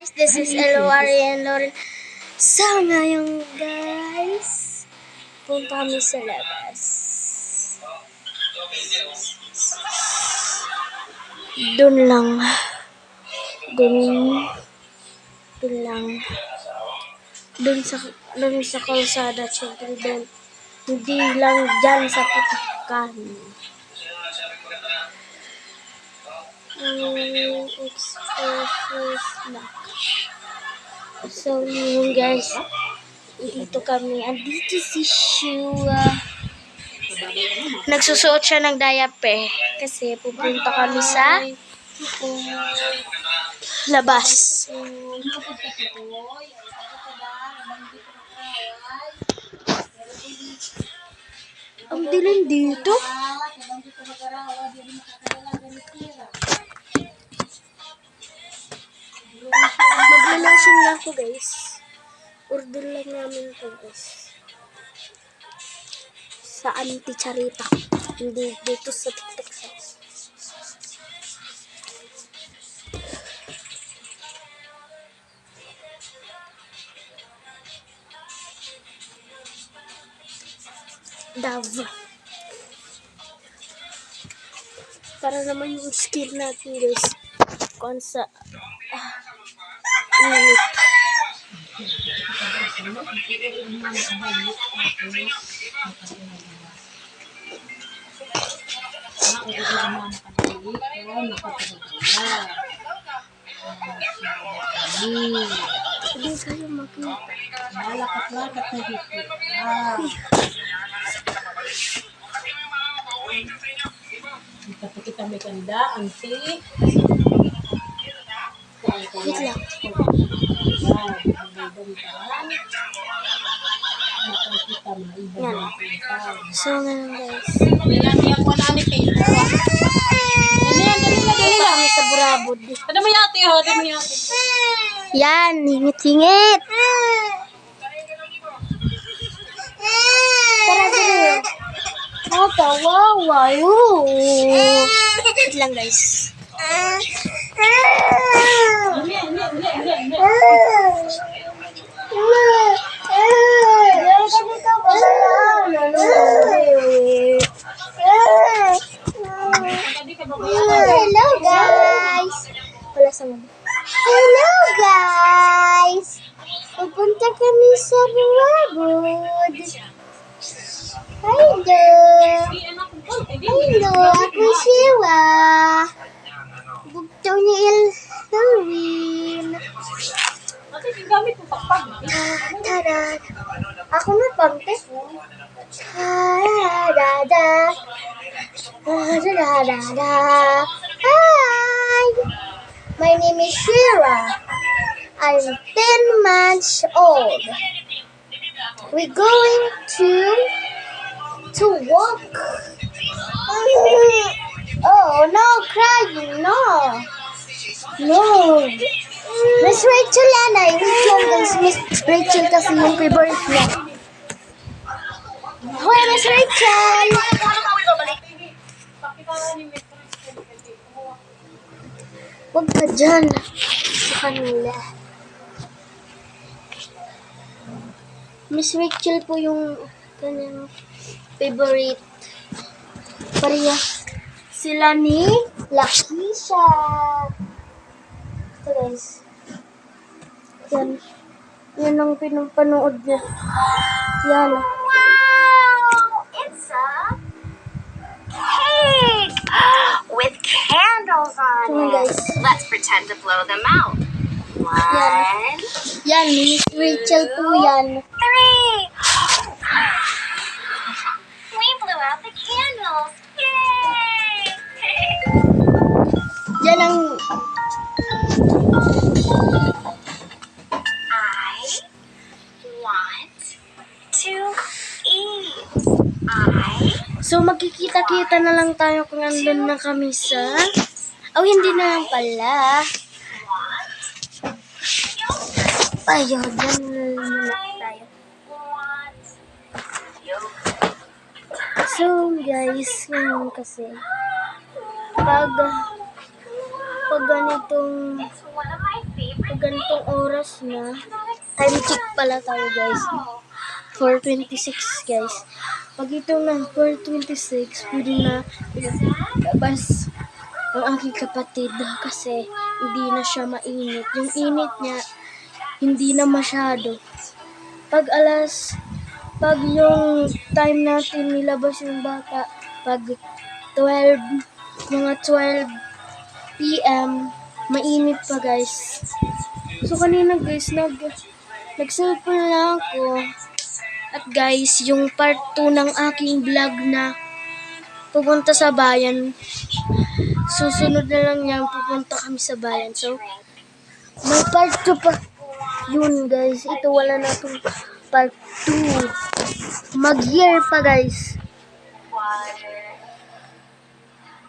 This is Elwari and Lauren. So, ngayon guys, punta kami sa labas. Doon lang. Doon. Doon lang. Doon sa, doon sa kalsada, syempre doon. Hindi lang dyan sa patakan. Um, expresses lock. So, yun guys. Dito kami. Andito si Shua. Nagsusuot siya ng diaper. Kasi pupunta kami sa labas. Ang dilim dito. Ako guys. Order lang namin to guys. Sa Auntie Charita. Hindi dito sa TikTok shop. Dove. Para naman yung skill natin guys. Kung sa ah. Hindi kayo makita. Malakat-lakat na higit. Ah. Ito kita may kanda, anti. Wait lang. Yan. So, guys. Yan, yan, wala ni yan, dali na, na. kami sa Burabod. Ano mo yate, ho? Ano mo yate? Yan, hingit-hingit. Tara, dali. Oh, kawawa. Yoo. Wait lang guys. Dali, Hello guys! Wala sa mga. Hello guys! Pupunta kami sa Buwabod. Hello! Hello! Ako siwa! Bugtaw Tada! Hi! My name is Shira. I'm 10 months old. We're going to to walk. Oh, no crying, no. No. Miss Rachel ay yung guys. Miss Rachel kasi yung favorite niya. Hoy, Miss Rachel! Huwag ka dyan sa kanila. Miss Rachel po yung kanyang favorite. Pareha sila ni Lakisha. Ito guys. Yan. Yan ang pinapanood niya. Yan. Wow! Let's pretend to blow them out. One, Yan, Miss Rachel po yan. three. We blew out the candles. Yay! Yan ang I want to eat. I So, magkikita-kita na lang tayo kung andun na kami sa... Oh, hindi na lang pala. Ayun, dyan na lang tayo. So, guys, yun kasi. Pag, pag ganitong favorite ganitong oras na, time check pala tayo guys. 4.26 guys. Pag ito na 4.26, pwede na labas ang aking kapatid kasi hindi na siya mainit. Yung init niya, hindi na masyado. Pag alas, pag yung time natin nilabas yung bata, pag 12, mga 12 p.m., mainit pa guys. So kanina guys, nag, nag-cellphone lang ako. At guys, yung part 2 ng aking vlog na pupunta sa bayan, susunod na lang yan, pupunta kami sa bayan. So, may part 2 pa. Yun guys, ito wala na itong part 2. Mag-year pa guys.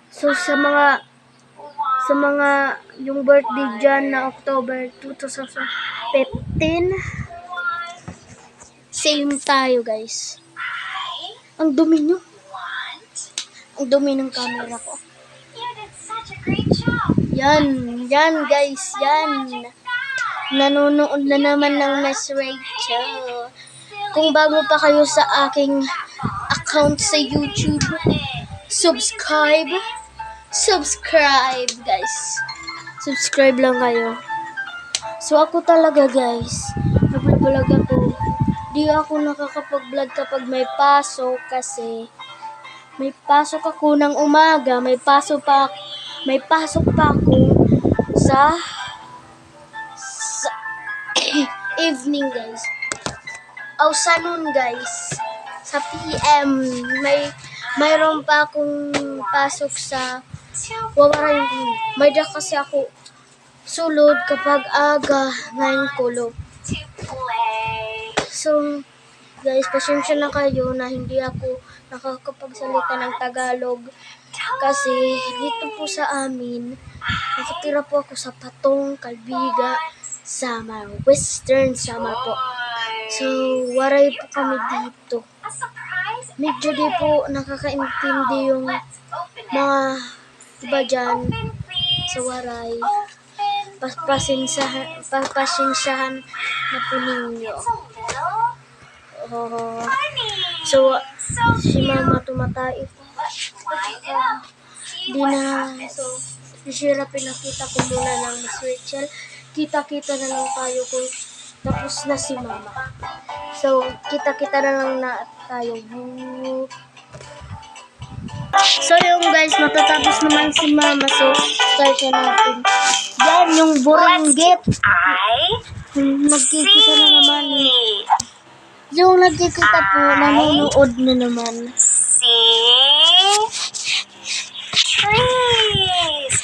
So, sa mga sa mga yung birthday dyan na October 2015, same tayo guys. Ang dumi nyo. Ang dumi ng camera ko. Yan, yan guys, yan. Nanonood na naman ng Miss Rachel. Kung bago pa kayo sa aking account sa YouTube, subscribe. Subscribe, guys. Subscribe lang kayo. So ako talaga, guys, nagbablog ako. Di ako nakakapag-vlog kapag may pasok kasi may pasok ako ng umaga, may pasok pa may pasok pa ako sa sa evening guys. O sa noon guys. Sa PM may mayroon pa akong pasok sa wawaray ko. May da kasi ako sulod kapag aga ngayon kulo. So, guys, pasensya na kayo na hindi ako nakakapagsalita ng Tagalog. Kasi dito po sa amin, nakatira po ako sa Patong, Kalbiga, Samar, Western Samar po. So, waray po kami dito. Medyo di po nakakaintindi yung mga iba dyan sa waray. Open. Paspasensyahan, paspasensyahan na po ninyo. Oh, so, si mama tumatay po. See Di na, so, Bishira, pinakita ko muna ng Miss Rachel. Kita-kita na lang tayo kung tapos na si mama. So, kita-kita na lang na tayo. So, yung guys, matatapos naman si mama. So, start na natin. Yan, yung Yung Nagkikita na naman. Yung nagkikita po, nanonood na naman. See trees.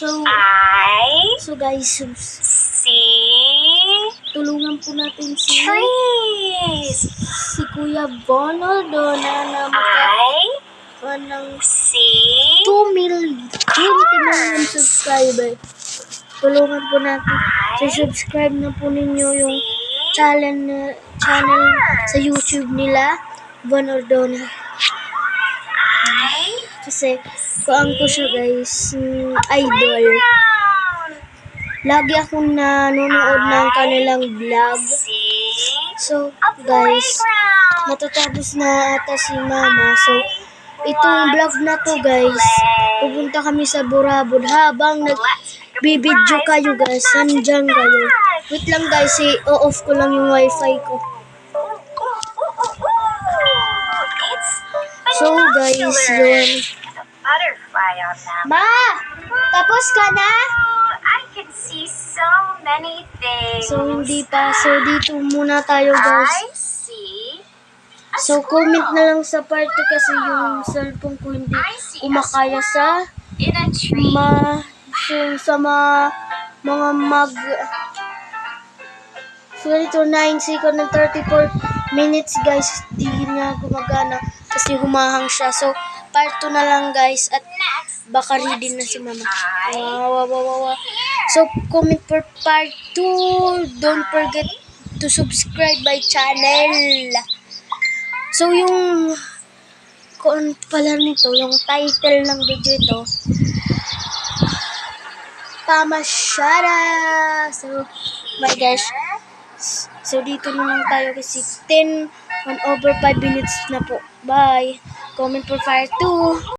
So, I so guys, see tulungan po natin si trees. si Kuya Bonaldo na namaka I ng see 2 million, 20 million subscriber. Tulungan po natin. So, subscribe na po ninyo yung channel, na, channel sa YouTube nila, Bon Ordona. I Kasi, kuang ko siya guys, idol. Lagi akong nanonood ng kanilang vlog. So, guys, matatapos na ata si mama. So, itong vlog na to guys, pupunta kami sa Burabod habang nagbibideo kayo guys, nandyan kayo. Wait lang guys, i-off ko lang yung wifi ko. So guys, yun. Ma! Tapos ka na? Oh, so hindi pa. So, dito muna tayo guys. So, comment na lang sa part 2 kasi yung cellphone ko hindi umakaya sa ma so, sa ma, mga mag so ito 9 second and 34 minutes guys di na gumagana kasi humahang siya so part 2 na lang guys at baka ready na si mama wow, wow, wow, wow. so comment for part 2 don't forget to subscribe my channel so yung kung pala nito yung title ng video ito pamasyara. So, bye guys. So, dito na lang tayo kasi 10, 1 over 5 minutes na po. Bye. Comment for fire 2.